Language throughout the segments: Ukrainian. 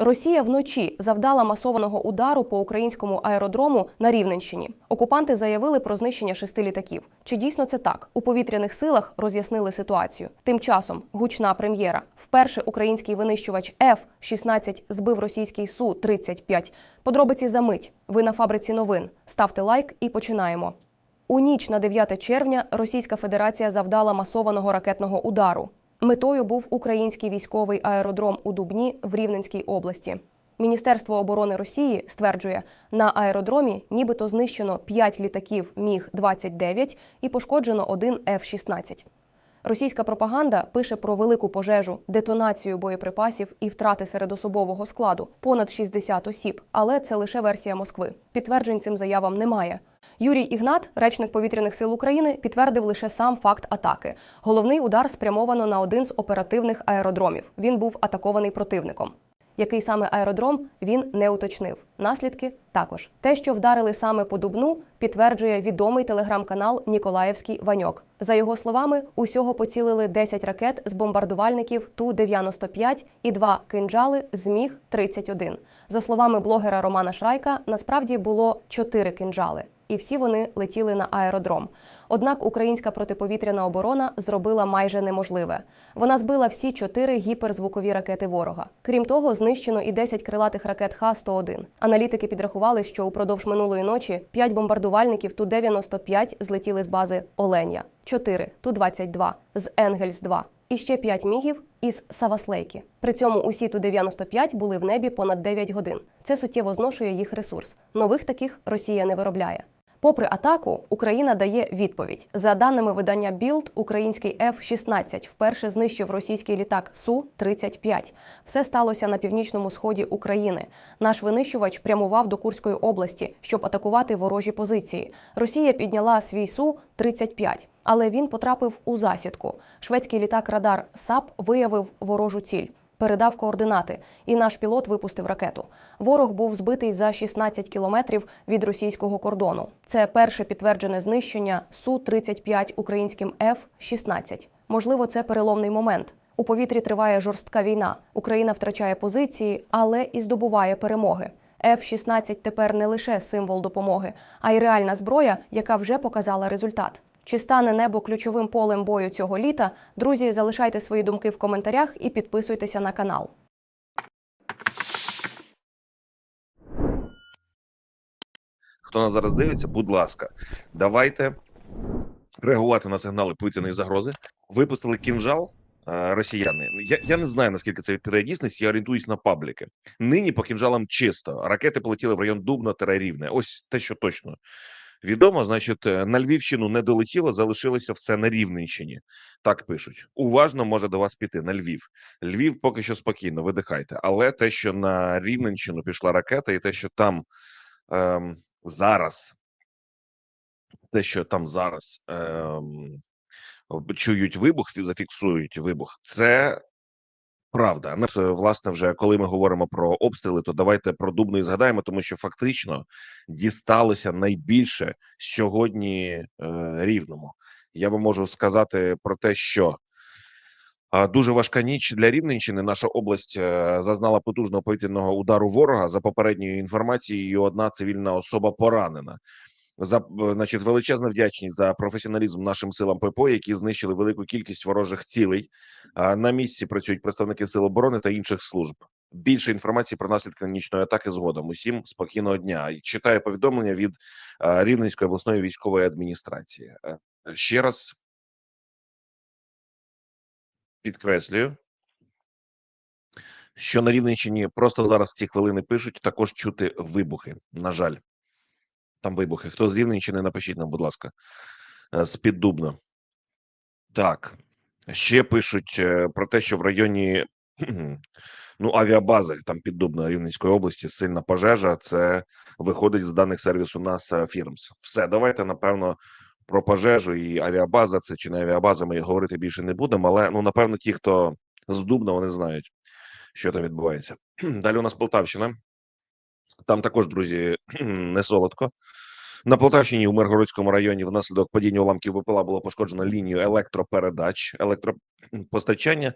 Росія вночі завдала масованого удару по українському аеродрому на Рівненщині. Окупанти заявили про знищення шести літаків. Чи дійсно це так? У повітряних силах роз'яснили ситуацію. Тим часом гучна прем'єра. Вперше український винищувач F-16 збив російський су 35 Подробиці за мить. Ви на фабриці новин. Ставте лайк і починаємо. У ніч на 9 червня Російська Федерація завдала масованого ракетного удару. Метою був український військовий аеродром у Дубні в Рівненській області. Міністерство оборони Росії стверджує, на аеродромі нібито знищено 5 літаків Міг 29 і пошкоджено один F-16. Російська пропаганда пише про велику пожежу, детонацію боєприпасів і втрати серед особового складу понад 60 осіб. Але це лише версія Москви. Підтверджень цим заявам немає. Юрій Ігнат, речник повітряних сил України, підтвердив лише сам факт атаки. Головний удар спрямовано на один з оперативних аеродромів. Він був атакований противником. Який саме аеродром він не уточнив. Наслідки також те, що вдарили саме по Дубну, підтверджує відомий телеграм-канал Ніколаївський Ваньок. За його словами, усього поцілили 10 ракет з бомбардувальників ту 95 і два кинджали з міг 31 За словами блогера Романа Шрайка, насправді було 4 кинджали. І всі вони летіли на аеродром. Однак українська протиповітряна оборона зробила майже неможливе. Вона збила всі чотири гіперзвукові ракети ворога. Крім того, знищено і 10 крилатих ракет Х-101. Аналітики підрахували, що упродовж минулої ночі 5 бомбардувальників Ту-95 злетіли з бази Оленя, 4 Ту-22 з Енгельс-2 і ще 5 мігів із Саваслейки. При цьому усі Ту-95 були в небі понад 9 годин. Це суттєво зношує їх ресурс. Нових таких Росія не виробляє. Попри атаку, Україна дає відповідь. За даними видання Білд, український F-16 вперше знищив російський літак Су-35. Все сталося на північному сході України. Наш винищувач прямував до Курської області, щоб атакувати ворожі позиції. Росія підняла свій Су-35, але він потрапив у засідку. Шведський літак Радар САП виявив ворожу ціль передав координати, і наш пілот випустив ракету. Ворог був збитий за 16 кілометрів від російського кордону. Це перше підтверджене знищення су 35 українським F-16. Можливо, це переломний момент. У повітрі триває жорстка війна. Україна втрачає позиції, але і здобуває перемоги. F-16 тепер не лише символ допомоги, а й реальна зброя, яка вже показала результат. Чи стане небо ключовим полем бою цього літа? Друзі, залишайте свої думки в коментарях і підписуйтеся на канал. хто нас зараз дивиться, будь ласка, давайте реагувати на сигнали повітряної загрози. Випустили кінжал. е, Росіяни, я я не знаю наскільки це відповідає дійсності. Я орієнтуюсь на пабліки. Нині по кінжалам чисто. Ракети полетіли в район Дубно Рівне. Ось те, що точно відомо. Значить, е, на Львівщину не долетіло, залишилося все на Рівненщині. Так пишуть. Уважно може до вас піти на Львів. Львів поки що спокійно, видихайте. Але те, що на Рівненщину пішла ракета, і те, що там ем, зараз, те, що там зараз ем, чують вибух, фі- зафіксують вибух, це правда. Е, Власне, вже коли ми говоримо про обстріли, то давайте про Дубну і згадаємо, тому що фактично дісталося найбільше сьогодні е, рівному. Я вам можу сказати про те, що Дуже важка ніч для Рівненщини. Наша область е, зазнала потужного повітряного удару ворога. За попередньою інформацією, одна цивільна особа поранена. За е, значить, величезна вдячність за професіоналізм нашим силам ППО, які знищили велику кількість ворожих цілей. На місці працюють представники сил оборони та інших служб. Більше інформації про наслідки нічної атаки згодом. Усім спокійного дня. Читаю повідомлення від е, Рівненської обласної військової адміністрації. Е, Ще раз підкреслюю, що на Рівненщині просто зараз в ці хвилини пишуть також чути вибухи. На жаль, там вибухи. Хто з Рівненщини, напишіть нам, будь ласка, е, з-під Дубна. Так, ще пишуть е, про те, що в районі ну, авіабази там під Рівненської області сильна пожежа. Це виходить з даних сервісу нас Фірмс. Все, давайте напевно. Про пожежу і авіабаза, це чи не авіабаза, ми говорити більше не будемо. Але ну напевно, ті, хто з Дубна, вони знають, що там відбувається. Далі у нас Полтавщина. Там також, друзі, не солодко. На Полтавщині у Миргородському районі внаслідок падіння уламків БПЛА було пошкоджено лінію електропередач, електропостачання.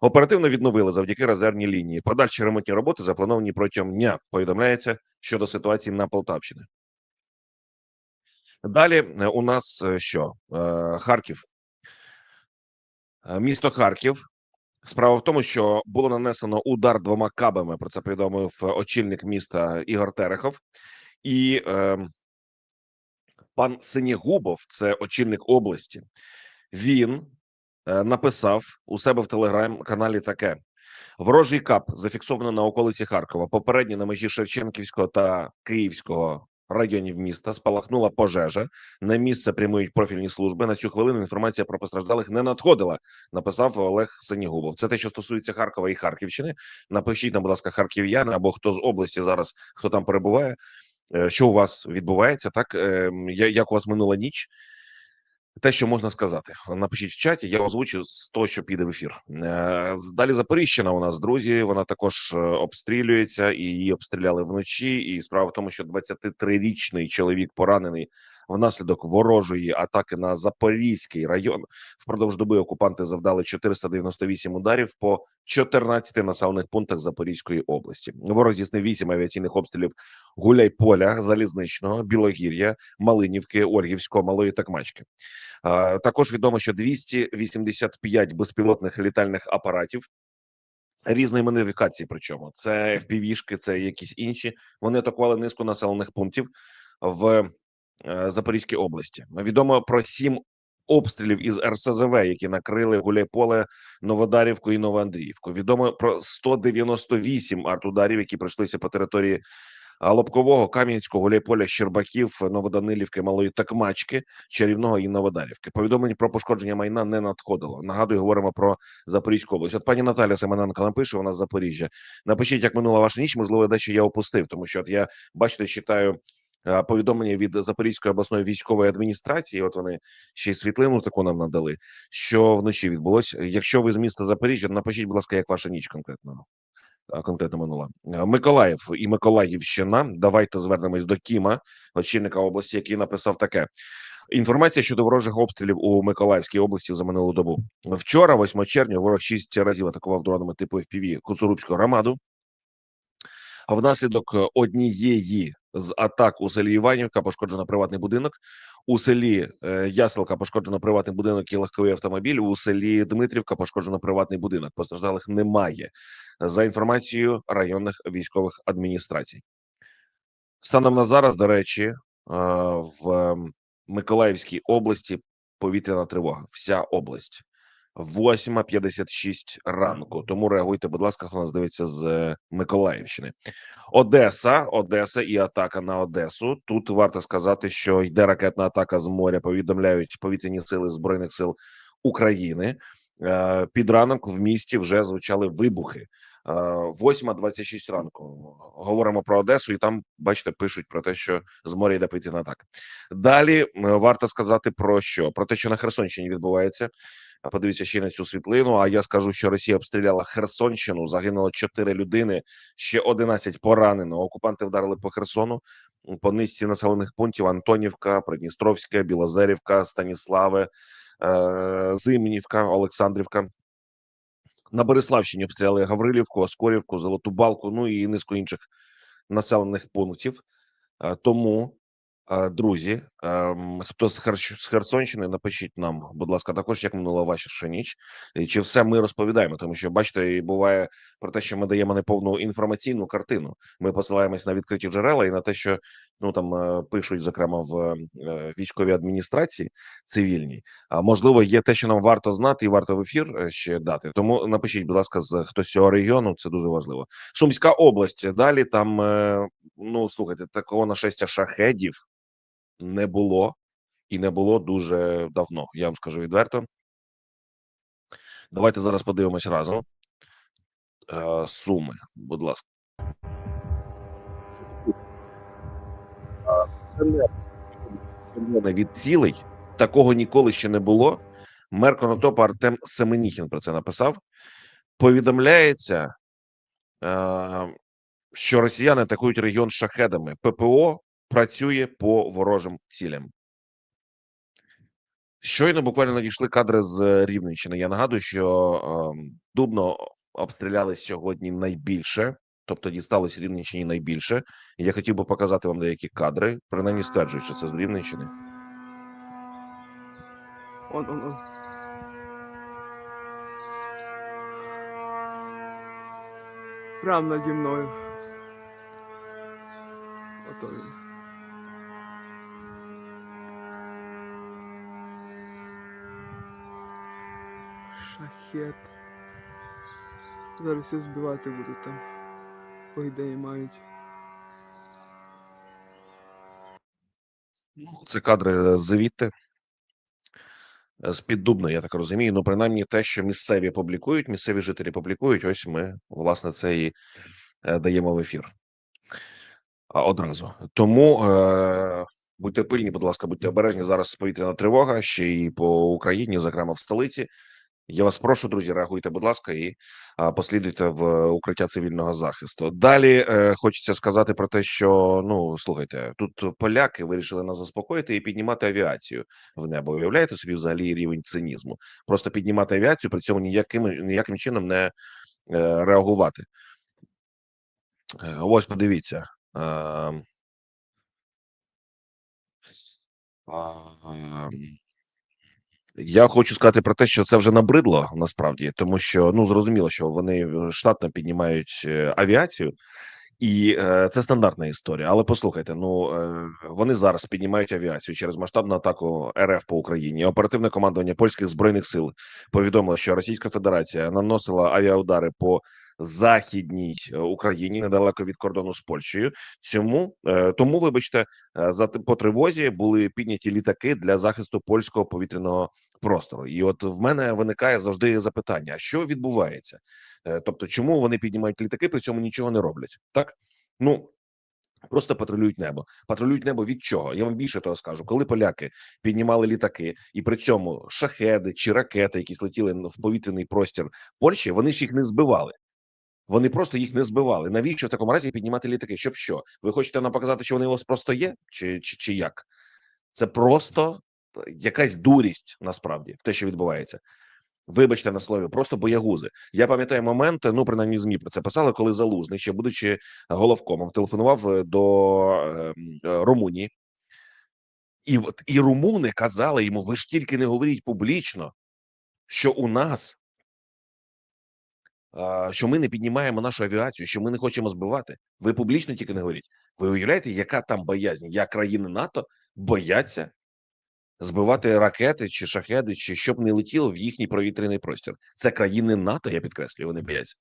Оперативно відновили завдяки резервній лінії. Подальші ремонтні роботи заплановані протягом дня. Повідомляється щодо ситуації на Полтавщині. Далі е, у нас е, що? Е, Харків. Місто Харків. Справа в тому, що було нанесено удар двома кабами. Про це повідомив очільник міста Ігор Терехов. І е, пан Синєгубов, це очільник області. Він е, написав у себе в телеграм-каналі таке: ворожий кап зафіксовано на околиці Харкова. Попередньо на межі Шевченківського та Київського районів міста спалахнула пожежа. На місце прямують профільні служби. На цю хвилину інформація про постраждалих не надходила. Написав Олег Синігубов. Це те, що стосується Харкова і Харківщини. Напишіть нам, будь ласка, харків'яни або хто з області зараз, хто там перебуває. Е, Що у вас відбувається? Так Е, я- як у вас минула ніч? Те, що можна сказати, напишіть в чаті. Я озвучу з того, що піде в ефір. Е, Далі Запоріжжя у нас друзі. Вона також е, обстрілюється і її обстріляли вночі. І справа в тому, що 23-річний чоловік поранений внаслідок ворожої атаки на Запорізький район. Впродовж доби окупанти завдали 498 ударів по 14 населених пунктах Запорізької області. Ворог здійснив 8 авіаційних обстрілів Гуляйполя, Залізничного, Білогір'я, Малинівки, Ольгівського, Малої Такмачки. Також відомо, що 285 безпілотних літальних апаратів різної модифікації. Причому це FPV-шки, це якісь інші. Вони атакували низку населених пунктів в Запорізькій області. Відомо про сім обстрілів із РСЗВ, які накрили Гуляйполе, Новодарівку і Новоандріївку. Відомо про 198 артударів, які пройшлися по території Лобкового, Кам'янського, Гуляйполя, Щербаків, Новоданилівки, Малої Такмачки, Чарівного і Новодарівки. Повідомлень про пошкодження майна не надходило. Нагадую, говоримо про Запорізьку область. От пані Наталя Семененко напише, вона з Запоріжжя. Напишіть, як минула ваша ніч. Можливо, дещо я опустив, тому що от я бачите, читаю. Е, Повідомлення від Запорізької обласної військової адміністрації. От вони ще й світлину таку нам надали. Що вночі відбулось? Якщо ви з міста Запоріжжя, напишіть, будь ласка, як ваша ніч конкретно конкретно минула. Е, Миколаїв і Миколаївщина. Давайте звернемось до Кіма, очільника області, який написав таке. Інформація щодо ворожих обстрілів у Миколаївській області за минулу добу. Вчора, 8 червня, ворог шість разів атакував дронами типу FPV Куцурубську громаду. А внаслідок е, однієї з атак у селі Іванівка пошкоджено приватний будинок. У селі е, Яселка пошкоджено приватний будинок і легковий автомобіль. У селі Дмитрівка пошкоджено приватний будинок. Постраждалих немає за інформацією районних військових адміністрацій. Станом на зараз, до речі, е, в Миколаївській області повітряна тривога. Вся область. 8.56 ранку. Тому реагуйте, будь ласка, хто нас дивиться з е, Миколаївщини. Одеса, Одеса і атака на Одесу. Тут варто сказати, що йде ракетна атака з моря. Повідомляють повітряні сили збройних сил України. Е, Під ранок в місті вже звучали вибухи. Е, 8.26 ранку. Говоримо про Одесу, і там, бачите, пишуть про те, що з моря йде повітряна атака. Далі е, варто сказати про що? Про те, що на Херсонщині відбувається. Подивіться ще на цю світлину. А я скажу, що Росія обстріляла Херсонщину. Загинуло 4 людини, ще 11 поранено. Окупанти вдарили по Херсону по низці населених пунктів: Антонівка, Придністровська, Білозерівка, Станіславе, е, Зимнівка, Олександрівка. На Бориславщині обстріляли Гаврилівку, Оскорівку, Золоту Балку, ну і низку інших населених пунктів. Е, Тому, друзі, хто з Херсонщини, напишіть нам, будь ласка, також як минула ваша ніч, чи все ми розповідаємо, тому що бачите, буває про те, що ми даємо неповну інформаційну картину. Ми посилаємось на відкриті джерела і на те, що ну там пишуть, зокрема в е, військовій адміністрації цивільній. А можливо, є те, що нам варто знати, і варто в ефір е, ще дати. Тому напишіть, будь ласка, з хтось цього регіону. Це дуже важливо. Сумська область. Далі там е, ну слухайте, такого нашестя шахедів не було і не було дуже давно. Я вам скажу відверто. Давайте зараз подивимось разом. Е, Суми, будь ласка. Від цілей такого ніколи ще не було. Мер Конотопа Артем Семеніхін про це написав. Повідомляється, е, що росіяни атакують регіон шахедами. ППО працює по ворожим цілям. Щойно буквально надійшли кадри з е, Рівненщини. Я нагадую, що ем, Дубно обстріляли сьогодні найбільше, тобто дісталось Рівненщині найбільше. Я хотів би показати вам деякі кадри. Принаймні стверджують, що це з Рівненщини. Он, он, он. Прям наді мною. Ото він. Шахет. Зараз все збивати будуть там. По ідеї мають. Ну, Це кадри звідти. З під Дубна, я так розумію. Ну, принаймні, те, що місцеві публікують, місцеві жителі публікують. Ось ми, власне, це і е, даємо в ефір. А, Одразу. Тому е, будьте пильні, будь ласка, будьте обережні. Зараз повітряна тривога ще і по Україні, зокрема в столиці. Я вас прошу, друзі, реагуйте, будь ласка, і послідуйте в укриття цивільного захисту. Далі е, хочеться сказати про те, що ну слухайте, тут поляки вирішили нас заспокоїти і піднімати авіацію в небо. Уявляєте собі взагалі рівень цинізму? Просто піднімати авіацію, при цьому ніяким ніяким чином не е, реагувати. Е, ось подивіться. Е, ем, я хочу сказати про те, що це вже набридло насправді, тому що ну зрозуміло, що вони е, штатно піднімають е, авіацію, і е, це стандартна історія. Але послухайте, ну е, вони зараз піднімають авіацію через масштабну атаку РФ по Україні. Оперативне командування польських збройних сил повідомило, що Російська Федерація наносила авіаудари по західній е, Україні недалеко від кордону з Польщею. Цьому е, тому, вибачте, е, за по тривозі були підняті літаки для захисту польського повітряного простору. І от в мене виникає завжди запитання: а що відбувається? Тобто, чому вони піднімають літаки, при цьому нічого не роблять? Так ну. Просто патрулюють небо. Патрулюють небо від чого? Я вам більше того скажу. Коли поляки піднімали літаки, і при цьому шахеди чи ракети, які летіли в повітряний простір Польщі, вони ж їх не збивали. Вони просто їх не збивали. Навіщо в такому разі піднімати літаки? Щоб що? Ви хочете нам показати, що вони у вас просто є, чи, чи, чи як? Це просто якась дурість насправді те, що відбувається. Вибачте на слові, просто боягузи. Я пам'ятаю момент, ну принаймні змі про це писали, коли залужний, ще будучи головкомом, телефонував е, до е, е, Румунії, і і румуни казали йому: ви ж тільки не говоріть публічно, що у нас що ми не піднімаємо нашу авіацію, що ми не хочемо збивати. Ви публічно тільки не говоріть. Ви уявляєте, яка там боязнь? Як країни НАТО бояться збивати ракети чи шахеди, чи щоб не летіло в їхній повітряний простір. Це країни НАТО, я підкреслюю, вони бояться.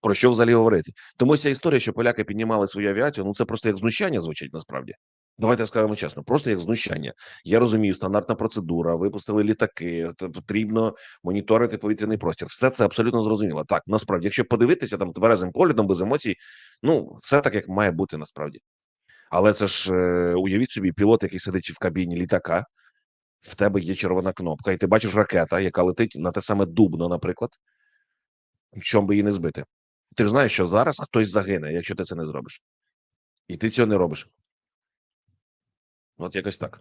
Про що взагалі говорити? Тому ця історія, що поляки піднімали свою авіацію, ну це просто як знущання звучить насправді. Давайте скажемо чесно, просто як знущання. Я розумію, стандартна процедура, випустили літаки, потрібно моніторити повітряний простір. Все це абсолютно зрозуміло. Так, насправді, якщо подивитися там тверезим поглядом, без емоцій, ну все так, як має бути насправді. Але це ж е, уявіть собі, пілот, який сидить в кабіні літака, в тебе є червона кнопка, і ти бачиш ракета, яка летить на те саме дубно, наприклад, чом би її не збити. Ти ж знаєш, що зараз хтось загине, якщо ти це не зробиш. І ти цього не робиш. От якось так.